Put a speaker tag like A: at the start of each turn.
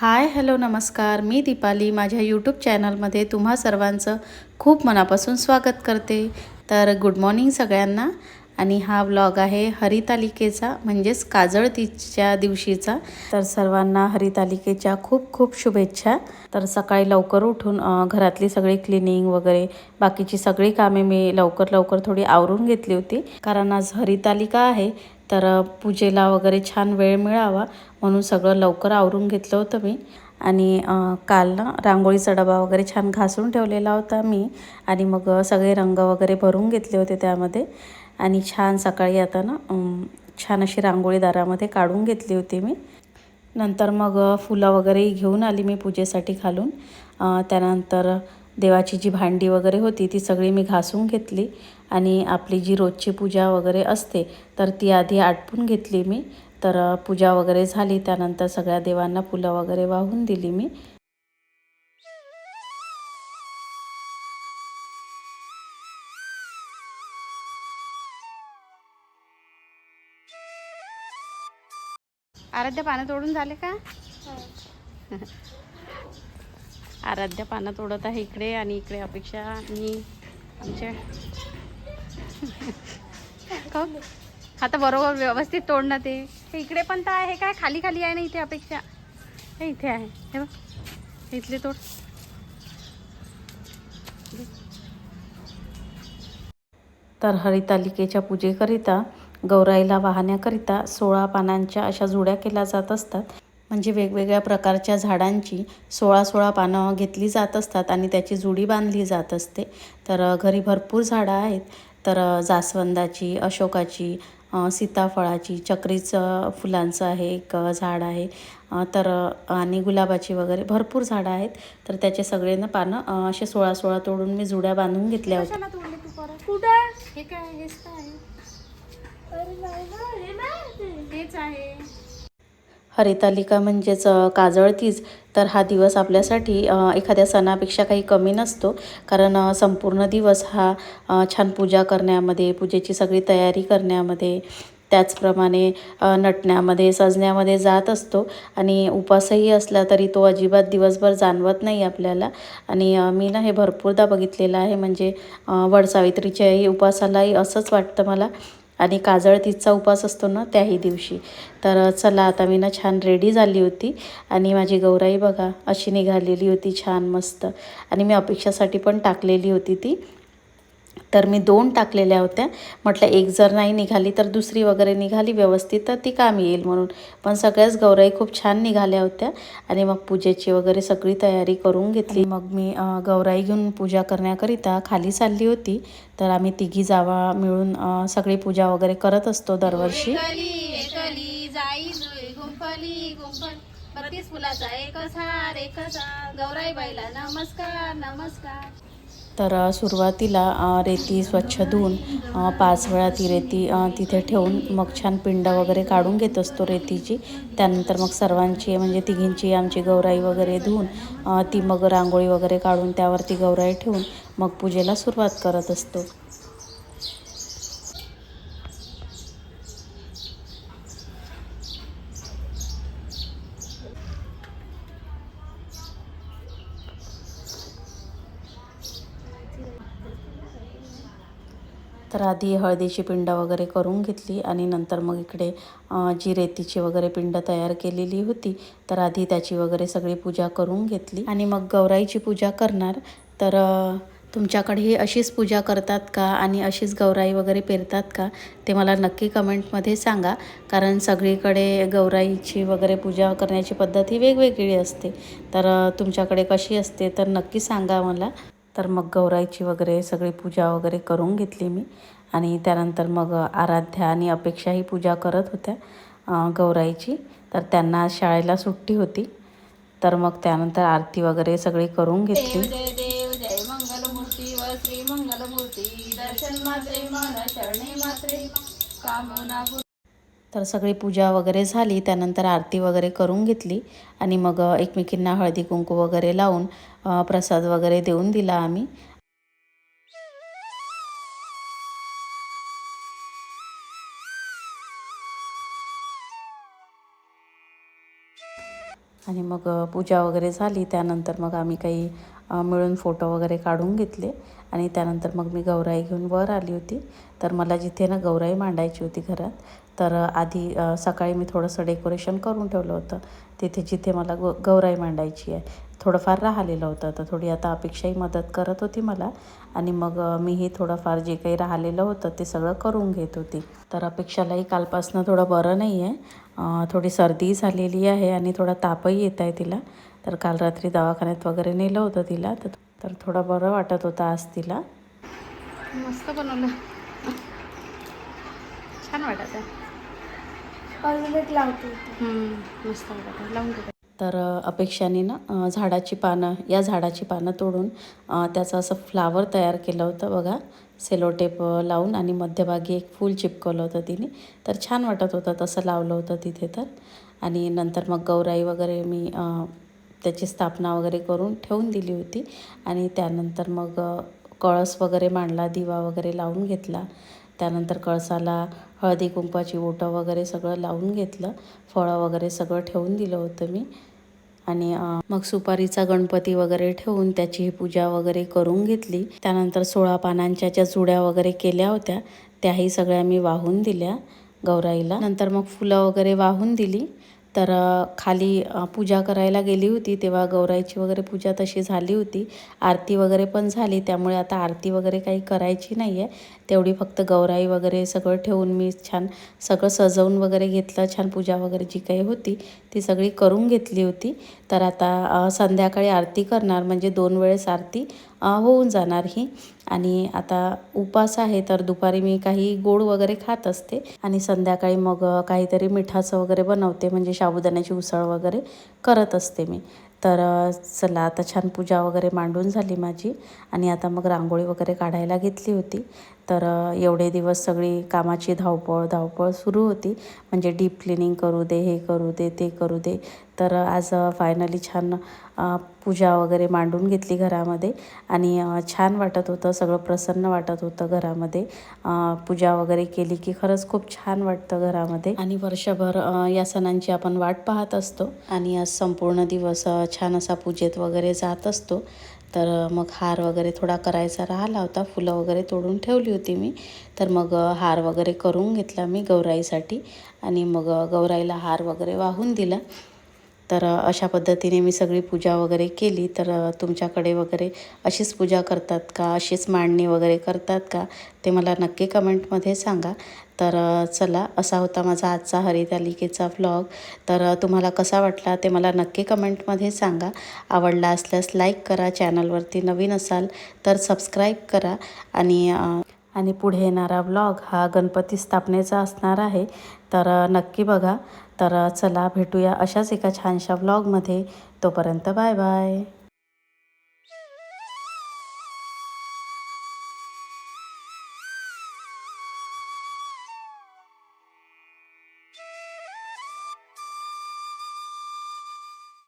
A: Hi hello नमस्कार. मी दीपाली. माझ्या YouTube चॅनलमध्ये तुम्हा सर्वांचं खूप मनापासून स्वागत करते. तर गुड मॉर्निंग सगळ्यांना. आणि हा व्लॉग आहे हरितालिकेचा म्हणजेच काजळतीच्या दिवशीचा. तर सर्वांना हरितालिकेच्या खूप खूप शुभेच्छा. तर सकाळी लवकर उठून घरातली सगळी क्लिनिंग वगैरे बाकीची सगळी कामे मी लवकर लवकर थोडी आवरून घेतली होती. कारण आज हरितालिका आहे तर पूजेला वगैरे छान वेळ मिळावा म्हणून सगळं लवकर आवरून घेतलं होतं मी. आणि काल ना रांगोळीचा डबा वगैरे छान घासून ठेवलेला होता मी. आणि मग सगळे रंग वगैरे भरून घेतले होते त्यामध्ये. आणि छान सकाळी आता ना छान अशी रांगोळी दारामध्ये काढून घेतली होती मी. नंतर मग फुलं वगैरे घेऊन आली मी पूजेसाठी घालून त्यानंतर देवाची जी भांडी वगैरे होती ती सगळी मी घासून घेतली. आणि आपली जी रोजची पूजा वगैरे असते तर ती आधी आटपून घेतली मी. तर पूजा वगैरे झाली त्यानंतर सगळ्या देवांना फुलं वगैरे वाहून दिली मी. आराध्या पानं तोडून झाले का? आराध्या पानं तोडत आहे इकडे आणि इकडे अपेक्षा आणि आमच्या काहून? आता बरोबर व्यवस्थित तोडणं ते. हे इकडे पण तर आहे. काय खाली खाली आहे ना इथे अपेक्षा? हे इथे आहे. हे बघ. हे इथले तोड. तर हरितालिकेच्या पूजेकरिता गौराईला वाहण्याकरिता सोळा पानांच्या अशा जुड्या केल्या जात असतात. म्हणजे वेगवेगळ्या प्रकारच्या झाडांची सोळा सोळा पानं घेतली जात असतात आणि त्याची जुडी बांधली जात असते. तर घरी भरपूर झाडं आहेत. तर जास्वंदाची अशोकाची सीताफळाची चक्रीचं फुलांचं आहे एक झाड आहे. तर आणि गुलाबाची वगैरे भरपूर झाडं आहेत. तर त्याचे सगळे ना पानं असे सोळा सोळा तोडून मी जुड्या बांधून घेतल्या होत्या.
B: आहे.
A: हरितालिका म्हणजेच काजळ काजळतीज तर हा दिवस आपल्यासाठी एखाद्या सणापेक्षा काही कमी नसतो. कारण संपूर्ण दिवस हा छान पूजा करण्यामध्ये पूजेची सगळी तयारी करण्यामध्ये त्याचप्रमाणे नटण्यामध्ये सजण्यामध्ये जात असतो. आणि उपासही असला तरी तो अजिबात दिवसभर जाणवत नाही आपल्याला. आणि मी ना हे भरपूरदा बघितलेलं आहे. म्हणजे वडसावित्रीच्याही उपासालाही असंच वाटतं मला. आणि काजळ तिचा उपास असतो ना त्याही दिवशी. तर चला आता मी ना छान रेडी झाली होती आणि माझी गौराई बघा अशी निघालेली होती छान मस्त. आणि मी अपेक्षासाठी पण टाकलेली होती ती. तर मी दोन टाकलेल्या होत्या. म्हटलं एक जर नाही निघाली तर दुसरी वगैरे निघाली व्यवस्थित तर ती काम येईल म्हणून. पण सगळ्याच गौराई खूप छान निघाल्या होत्या आणि मग पूजेची वगैरे सगळी तयारी करून घेतली. मग मी गौराई घेऊन पूजा करण्याकरिता खाली चालली होती. तर आम्ही तिघी जावा मिळून सगळी पूजा वगैरे करत असतो दरवर्षी.
B: जाई हार गौराई बाईला नमस्कार नमस्कार.
A: तर सुरुवातीला रेती स्वच्छ धुवून पाच वेळा ती रेती तिथे ठेवून मग छान पिंड वगैरे काढून घेत असतो रेतीची. त्यानंतर मग सर्वांची म्हणजे तिघींची आमची गौराई वगैरे धुवून ती मग रांगोळी वगैरे काढून त्यावरती गौराई ठेवून मग पूजेला सुरुवात करत असतो. तर आधी हळदीची पिंड वगैरे करून घेतली आणि नंतर मग इकडे जी रेतीची वगैरे पिंड तयार केलेली होती. तर आधी त्याची वगैरे सगळी पूजा करून घेतली. आणि मग गौराईची पूजा करणार. तर तुमच्याकडे ही अशीच पूजा करतात का? आणि अशीच गौराई वगैरे पेरतात का? ते मला नक्की कमेंटमध्ये सांगा. कारण सगळीकडे गौराईची वगैरे पूजा करण्याची पद्धत ही वेगवेगळी असते. तर तुमच्याकडे कशी असते तर नक्की सांगा मला. तर मग गौराईची वगैरे सगळी पूजा वगैरे करून घेतली मी. आणि त्यानंतर मग आराध्या आणि अपेक्षा ही पूजा करत होत्या गौराईची. तर त्यांना शाळेला सुट्टी होती. तर मग त्यानंतर आरती वगैरे सगळी करून घेतली. तर सगळी पूजा वगैरे झाली. त्यानंतर आरती वगैरे करून घेतली. आणि मग एकमेकींना हळदी कुंकू वगैरे लावून प्रसाद वगैरे देऊन दिला आम्ही. आणि मग पूजा वगैरे झाली. त्यानंतर मग आम्ही काही मिळून फोटो वगैरे काढून घेतले. आणि त्यानंतर मग मी गौराई घेऊन वर आली होती. तर मला जिथे ना गौराई मांडायची होती घरात तर आधी सकाळी मी थोडंसं डेकोरेशन करून ठेवलं होतं. तिथे जिथे मला ग गौराई मांडायची आहे. थोडंफार राहिलेलं होतं. तर थोडी आता अपेक्षाही मदत करत होती मला. आणि मग मीही थोडंफार जे काही राहिलेलं होतं ते सगळं करून घेत होती. तर अपेक्षालाही कालपासनं थोडं बरं नाही आहे थोडी सर्दी झालेली आहे आणि थोडा तापही येत आहे तिला. तर काल रात्री दवाखान्यात वगैरे नेलं होतं तिला. तर तर थोडं बरं वाटत होतं आज तिला.
B: मस्त बनवलं. छान वाटत आहे. मस्त वाटत लावून
A: तर अपेक्षाने ना झाडाची पानं या झाडाची पानं तोडून त्याचं असं फ्लावर तयार केलं होतं बघा. सेलोटेप लावून आणि मध्यभागी एक फूल चिपकवलं होतं तिने. तर छान वाटत होतं तसं लावलं होतं तिथे तर. आणि नंतर मग गौराई वगैरे मी त्याची स्थापना वगैरे करून ठेवून दिली होती. आणि त्यानंतर मग कळस वगैरे मांडला दिवा वगैरे लावून घेतला. त्यानंतर कळसाला हळदी कुंकवाची ओटं वगैरे सगळं लावून घेतलं. फळं वगैरे सगळं ठेवून दिलं होतं मी. आणि मग सुपारीचा गणपती वगैरे ठेवून त्याची पूजा वगैरे करून घेतली. त्यानंतर सोळा पानांच्या ज्या जुड्या वगैरे केल्या होत्या त्याही सगळ्या मी वाहून दिल्या गौराईला. नंतर मग फुलं वगैरे वाहून दिली. तर खाली पूजा करायला गेली होती तेव्हा गौराईची वगैरे पूजा तशी झाली होती. आरती वगैरे पण झाली त्यामुळे आता आरती वगैरे काही करायची नाही आहे तेवढी फक्त गौराई वगैरे सगळं ठेवून मी छान सगळं सजवून वगैरे घेतलं छान पूजा वगैरे जी काही होती ती सगळी करून घेतली होती. तर आता संध्याकाळी आरती करणार म्हणजे दोन वेळेस आरती होऊन जाणार ही. आणि आता उपास आहे तर दुपारी मी काही गोड वगैरे खात असते. आणि संध्याकाळी मग काहीतरी मिठाचं वगैरे बनवते म्हणजे साबुदाण्याची उसळ वगैरे करत असते मी. तर चला आता छान पूजा वगैरे मांडून झाली माझी. आणि आता मग रांगोळी वगैरे काढायला घेतली होती. तर एवढे दिवस सगळी कामाची धावपळ धावपळ सुरू होती. म्हणजे डीप क्लिनिंग करू दे हे करू दे ते करू दे. तर आज फायनली छान पूजा वगैरे मांडून घेतली घरामध्ये. आणि छान वाटत होतं सगळं प्रसन्न वाटत होतं घरामध्ये. पूजा वगैरे केली की खरंच खूप छान वाटतं घरामध्ये. आणि वर्षभर या सणांची आपण वाट पाहत असतो. आणि आज संपूर्ण दिवस छान असा पूजेत वगैरे जात असतो. तर मग हार वगैरे थोडा करायचा राहिला होता. फुलं वगैरे तोडून ठेवली होती मी. तर मग हार वगैरे करून घेतला मी गौराईसाठी. आणि मग गौराईला हार वगैरे वाहून दिला. तर अशा पद्धतीने मी सगळी पूजा वगैरे केली. तर तुमच्याकडे वगैरे अशीच पूजा करतात का? अशीच मांडणी वगैरे करतात का? ते मला नक्की कमेंटमध्ये सांगा. तर चला असा होता माझा आजचा हरितालिकेचा व्लॉग तर तुम्हाला कसा वाटला ते मला नक्की कमेंटमध्ये सांगा. आवडला असल्यास लाईक करा चॅनलवरती नवीन असाल तर सबस्क्राईब करा. आणि आणि पुढे येणारा व्लॉग हा गणपती स्थापनेचा असणार आहे. तर नक्की बघा. तर चला भेटूया अशाच एका छानशा व्लॉगमध्ये तोपर्यंत बाय बाय.